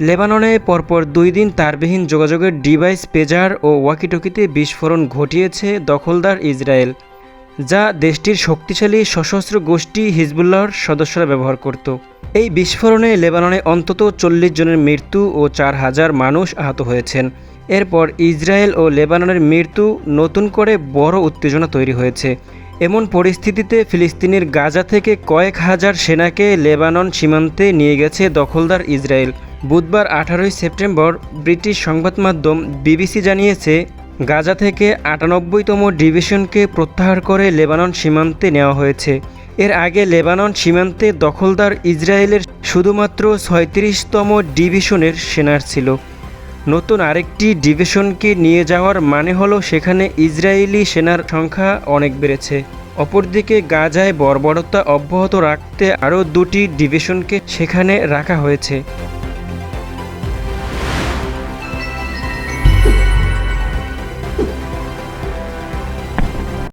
লেবাননে পরপর দুই দিন তারবিহীন যোগাযোগের ডিভাইস পেজার ও ওয়াকিটকিতে বিস্ফোরণ ঘটিয়েছে দখলদার ইসরায়েল, যা দেশটির শক্তিশালী সশস্ত্র গোষ্ঠী হিজবুল্লাহর সদস্যরা ব্যবহার করত। এই বিস্ফোরণে লেবাননে অন্তত চল্লিশ জনের মৃত্যু ও চার হাজার মানুষ আহত হয়েছেন। এরপর ইসরায়েল ও লেবাননের মৃত্যু নতুন করে বড় উত্তেজনা তৈরি হয়েছে। এমন পরিস্থিতিতে ফিলিস্তিনের গাজা থেকে কয়েক হাজার সেনাকে লেবানন সীমান্তে নিয়ে গেছে দখলদার ইসরায়েল। বুধবার আঠারোই সেপ্টেম্বর ব্রিটিশ সংবাদ মাধ্যম বিবিসি জানিয়েছে, গাজা থেকে আটানব্বইতম ডিভিশনকে প্রত্যাহার করে লেবানন সীমান্তে নেওয়া হয়েছে। এর আগে লেবানন সীমান্তে দখলদার ইসরায়েলের শুধুমাত্র ছয়ত্রিশতম ডিভিশনের সেনার ছিল। নতুন আরেকটি ডিভিশনকে নিয়ে যাওয়ার মানে হলো সেখানে ইসরায়েলি সেনার সংখ্যা অনেক বেড়েছে। অপরদিকে গাজায় বর্বরতা অব্যাহত রাখতে আরও দুটি ডিভিশনকে সেখানে রাখা হয়েছে।